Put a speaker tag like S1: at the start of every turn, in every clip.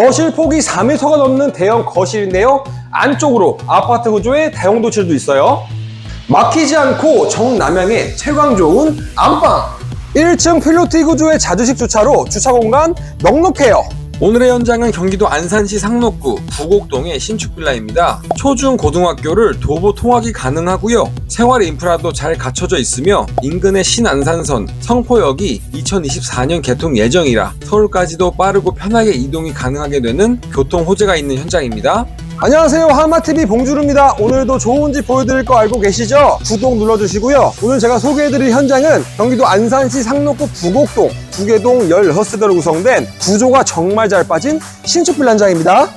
S1: 거실 폭이 4m가 넘는 대형 거실인데요. 안쪽으로 아파트 구조의 다용 도실도 있어요. 막히지 않고 정남향의 채광 좋은 안방. 1층 필로티 구조의 자주식 주차로 주차 공간 넉넉해요. 오늘의 현장은 경기도 안산시 상록구 부곡동의 신축 빌라입니다. 초중 고등학교를 도보 통학이 가능하고요. 생활 인프라도 잘 갖춰져 있으며 인근의 신안산선, 성포역이 2024년 개통 예정이라 서울까지도 빠르고 편하게 이동이 가능하게 되는 교통 호재가 있는 현장입니다. 안녕하세요. 하마TV 봉주루입니다. 오늘도 좋은 집 보여드릴 거 알고 계시죠? 구독 눌러주시고요. 오늘 제가 소개해드릴 현장은 경기도 안산시 상록구 부곡동 두개동 16세대로 구성된 구조가 정말 잘 빠진 신축 빌라 현장입니다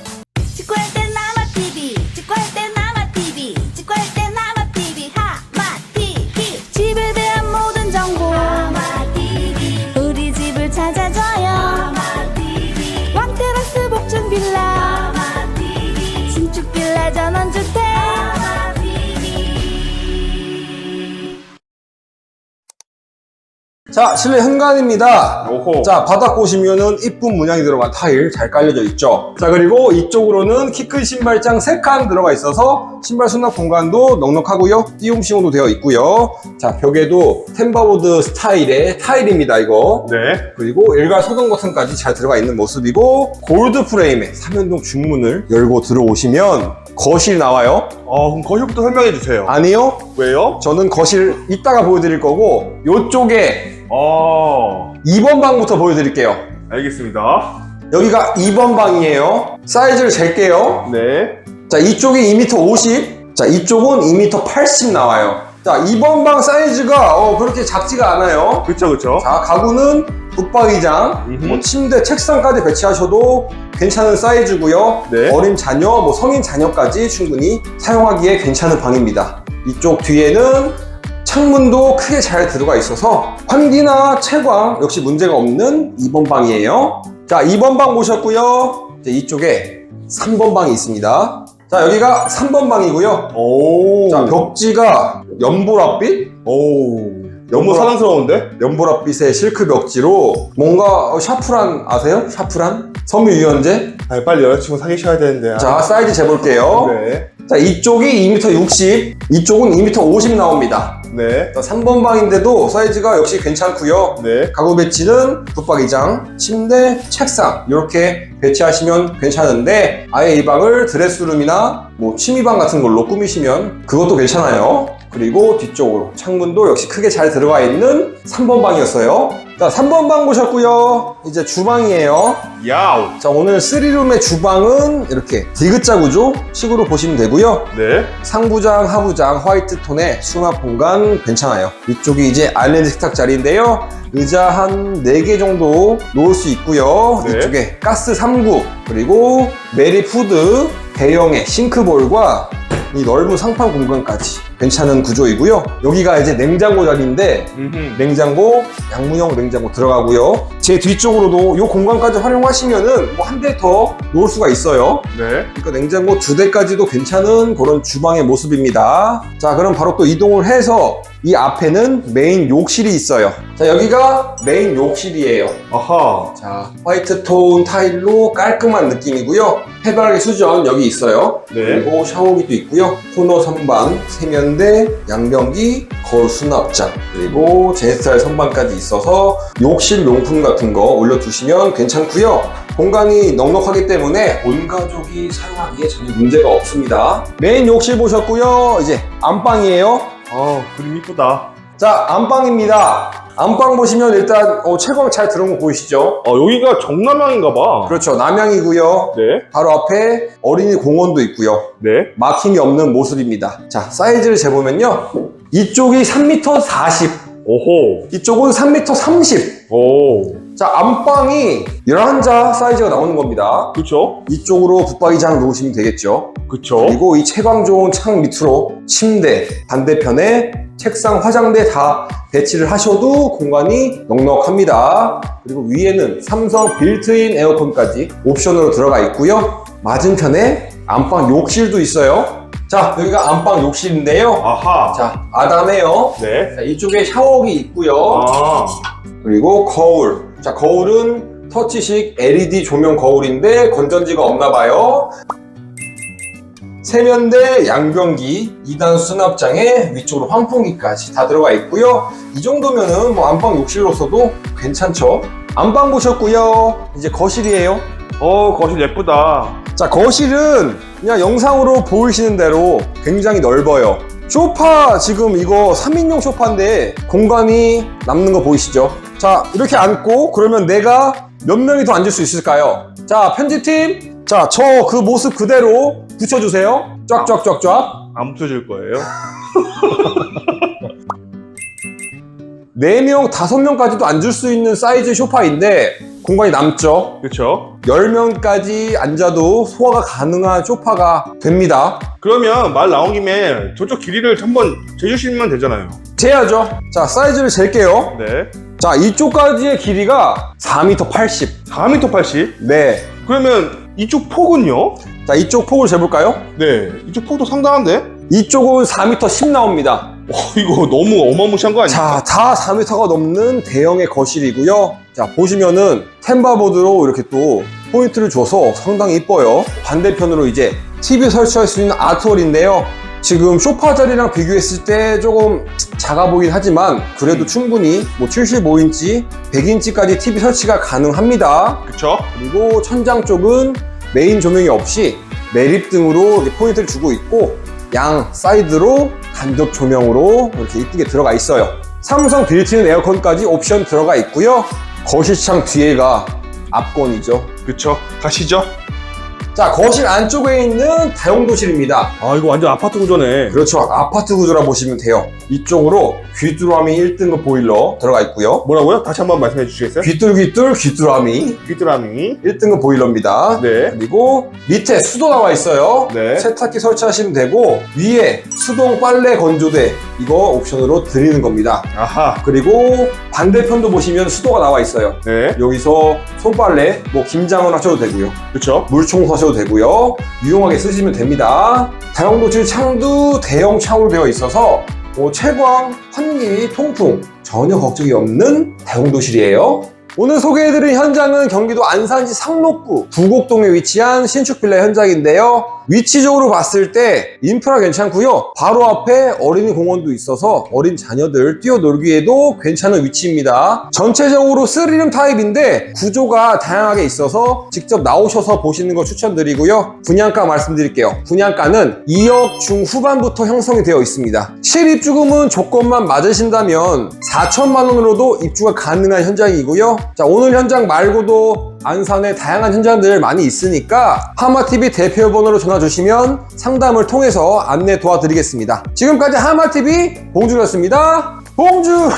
S2: 전원주택
S1: 자 실내 현관입니다.
S3: 오호.
S1: 자 바닥 보시면은 이쁜 문양이 들어간 타일 잘 깔려져 있죠? 자 그리고 이쪽으로는 키 큰 신발장 3칸 들어가 있어서 신발 수납 공간도 넉넉하고요. 띄움식으로 되어 있고요. 자 벽에도 템바보드 스타일의 타일입니다 이거.
S3: 네.
S1: 그리고 일괄 소등 버튼까지 잘 들어가 있는 모습이고 골드 프레임에 3연동 중문을 열고 들어오시면 거실 나와요
S3: 어, 그럼 거실부터 설명해 주세요.
S1: 아니요
S3: 왜요?
S1: 저는 거실 이따가 보여드릴 거고 이쪽에
S3: 어,
S1: 2번 방부터 보여드릴게요
S3: 알겠습니다.
S1: 여기가 2번 방이에요 사이즈를 잴게요
S3: 네.
S1: 자 이쪽이 2m 50, 자 이쪽은 2m 80 나와요 자 2번 방 사이즈가 어, 그렇게 작지가 않아요
S3: 그쵸, 그쵸.
S1: 자 가구는 붙박이장. 뭐 침대, 책상까지 배치하셔도 괜찮은 사이즈고요.
S3: 네.
S1: 어린 자녀, 뭐 성인 자녀까지 충분히 사용하기에 괜찮은 방입니다. 이쪽 뒤에는 창문도 크게 잘 들어가 있어서 환기나 채광 역시 문제가 없는 2번 방이에요. 자, 2번 방 보셨고요. 이제 이쪽에 3번 방이 있습니다. 자, 여기가 3번 방이고요.
S3: 오.
S1: 자, 벽지가 연보랏빛?
S3: 오. 너무 사랑스러운데?
S1: 연보랏빛의 실크 벽지로 뭔가 어, 샤프란 아세요? 샤프란? 섬유 유연제?
S3: 아, 빨리 여자친구 사귀셔야 되는데. 아.
S1: 자 사이즈 재볼게요
S3: 네.
S1: 자 이쪽이 2m 60 이쪽은 2m 50 나옵니다
S3: 네.
S1: 자, 3번 방인데도 사이즈가 역시 괜찮고요
S3: 네.
S1: 가구 배치는 붙박이장, 침대, 책상 이렇게 배치하시면 괜찮은데 아예 이 방을 드레스룸이나 뭐 취미방 같은 걸로 꾸미시면 그것도 괜찮아요 그리고 뒤쪽으로 창문도 역시 크게 잘 들어가 있는 3번 방이었어요 자 3번 방 보셨고요 이제 주방이에요
S3: 야우.
S1: 자 오늘 3룸의 주방은 이렇게 디귿자 구조 식으로 보시면 되고요
S3: 네.
S1: 상부장, 하부장, 화이트 톤의 수납 공간 괜찮아요. 이쪽이 이제 아일랜드 식탁 자리인데요. 의자 한 4개 정도 놓을 수 있고요.
S3: 네.
S1: 이쪽에 가스 3구, 그리고 메리 푸드, 대형의 싱크볼과 이 넓은 상판 공간까지 괜찮은 구조이고요. 여기가 이제 냉장고 자리인데
S3: 음흠.
S1: 냉장고, 양문형 냉장고 들어가고요. 제 뒤쪽으로도 이 공간까지 활용하시면은 뭐 한 대 더 놓을 수가 있어요.
S3: 네.
S1: 그러니까 냉장고 두 대까지도 괜찮은 그런 주방의 모습입니다. 자, 그럼 바로 또 이동을 해서 이 앞에는 메인 욕실이 있어요. 자, 여기가 메인 욕실이에요.
S3: 아하.
S1: 자, 화이트 톤 타일로 깔끔한 느낌이고요. 해바라기 수전 여기 있어요.
S3: 네.
S1: 그리고 샤워기도 있고요. 코너 선반, 세면 대, 양변기, 거울 수납장, 그리고 제스타일 선반까지 있어서 욕실 용품 같은 거 올려두시면 괜찮고요. 공간이 넉넉하기 때문에 온 가족이 사용하기에 전혀 문제가 없습니다. 메인 욕실 보셨고요. 이제 안방이에요.
S3: 아, 그림 이쁘다.
S1: 자, 안방입니다. 안방 보시면 일단 어, 채광 잘 들어온 거 보이시죠?
S3: 어, 여기가 정남향인가 봐.
S1: 그렇죠. 남향이고요.
S3: 네.
S1: 바로 앞에 어린이 공원도 있고요.
S3: 네.
S1: 막힘이 없는 모습입니다. 자, 사이즈를 재보면요. 이쪽이 3m 40,
S3: 오호.
S1: 이쪽은 3m 30.
S3: 오.
S1: 자, 안방이 11자 사이즈가 나오는 겁니다.
S3: 그쵸?
S1: 이쪽으로 붙박이장 놓으시면 되겠죠.
S3: 그쵸?
S1: 그리고 이 채광 좋은 창 밑으로 침대, 반대편에 책상, 화장대 다 배치를 하셔도 공간이 넉넉합니다. 그리고 위에는 삼성 빌트인 에어컨까지 옵션으로 들어가 있고요. 맞은편에 안방 욕실도 있어요. 자, 여기가 안방 욕실인데요.
S3: 아하.
S1: 자, 아담해요.
S3: 네.
S1: 자, 이쪽에 샤워기 있고요.
S3: 아.
S1: 그리고 거울. 자, 거울은 터치식 LED 조명 거울인데 건전지가 없나 봐요. 세면대, 양변기, 2단 수납장에 위쪽으로 환풍기까지 다 들어가 있고요. 이 정도면은 뭐 안방 욕실로서도 괜찮죠. 안방 보셨고요. 이제 거실이에요.
S3: 어, 거실 예쁘다.
S1: 자, 거실은 그냥 영상으로 보이시는 대로 굉장히 넓어요. 소파 지금 이거 3인용 소파인데 공간이 남는 거 보이시죠? 자, 이렇게 앉고 그러면 내가 몇 명이 더 앉을 수 있을까요? 자, 편집팀. 자, 저 그 모습 그대로 붙여주세요. 쫙쫙쫙쫙.
S3: 안 붙여줄 거예요?
S1: 4명, 5명까지도 앉을 수 있는 사이즈 소파인데 공간이 남죠?
S3: 그쵸?
S1: 10명까지 앉아도 소화가 가능한 소파가 됩니다.
S3: 그러면 말 나온 김에 저쪽 길이를 한번 재주시면 되잖아요.
S1: 재야죠. 자, 사이즈를 잴게요.
S3: 네.
S1: 자, 이쪽까지의 길이가 4m 80.
S3: 4m 80.
S1: 네.
S3: 그러면 이쪽 폭은요?
S1: 자, 이쪽 폭을 재볼까요?
S3: 네. 이쪽 폭도 상당한데?
S1: 이쪽은 4m 10 나옵니다.
S3: 와, 이거 너무 어마무시한 거 아니야?
S1: 자, 다 4m가 넘는 대형의 거실이고요. 자, 보시면은 템바보드로 이렇게 또 포인트를 줘서 상당히 이뻐요. 반대편으로 이제 TV 설치할 수 있는 아트홀인데요. 지금 소파 자리랑 비교했을 때 조금 작아 보이긴 하지만 그래도 충분히 뭐 75인치, 100인치까지 TV 설치가 가능합니다.
S3: 그쵸?
S1: 그리고 천장 쪽은 메인 조명이 없이 매립등으로 포인트를 주고 있고 양 사이드로 간접 조명으로 이렇게 이쁘게 들어가 있어요. 삼성 빌트인 에어컨까지 옵션 들어가 있고요. 거실창 뒤에가 앞건이죠.
S3: 그쵸? 가시죠.
S1: 자, 거실 안쪽에 있는 다용도실입니다.
S3: 아, 이거 완전 아파트 구조네.
S1: 그렇죠. 아파트 구조라 보시면 돼요. 이쪽으로 귀뚜라미 1등급 보일러 들어가 있고요.
S3: 뭐라고요? 다시 한번 말씀해 주시겠어요?
S1: 귀뚤귀뚤 귀뚜라미
S3: 귀뚜라미.
S1: 1등급 보일러입니다.
S3: 네.
S1: 그리고 밑에 수도 나와 있어요.
S3: 네.
S1: 세탁기 설치하시면 되고 위에 수동 빨래 건조대 이거 옵션으로 드리는 겁니다.
S3: 아하.
S1: 그리고 반대편도 보시면 수도가 나와 있어요.
S3: 네.
S1: 여기서 손빨래, 뭐 김장을 하셔도 되고요.
S3: 그쵸?
S1: 물 청소하셔도 되고요. 유용하게 쓰시면 됩니다. 다용도실 창도 대형 창으로 되어 있어서 뭐 채광, 환기, 통풍 전혀 걱정이 없는 다용도실이에요. 오늘 소개해드린 현장은 경기도 안산시 상록구 부곡동에 위치한 신축 빌라 현장인데요. 위치적으로 봤을 때 인프라 괜찮고요. 바로 앞에 어린이 공원도 있어서 어린 자녀들 뛰어놀기에도 괜찮은 위치입니다. 전체적으로 스리름 타입인데 구조가 다양하게 있어서 직접 나오셔서 보시는 거 추천드리고요. 분양가 말씀드릴게요. 분양가는 2억 중후반부터 형성이 되어 있습니다. 실입주금은 조건만 맞으신다면 4천만 원으로도 입주가 가능한 현장이고요. 자, 오늘 현장 말고도 안산에 다양한 현장들 많이 있으니까 하마TV 대표 번호로 전화 주시면 상담을 통해서 안내 도와드리겠습니다. 지금까지 하마TV 봉주였습니다. 봉주!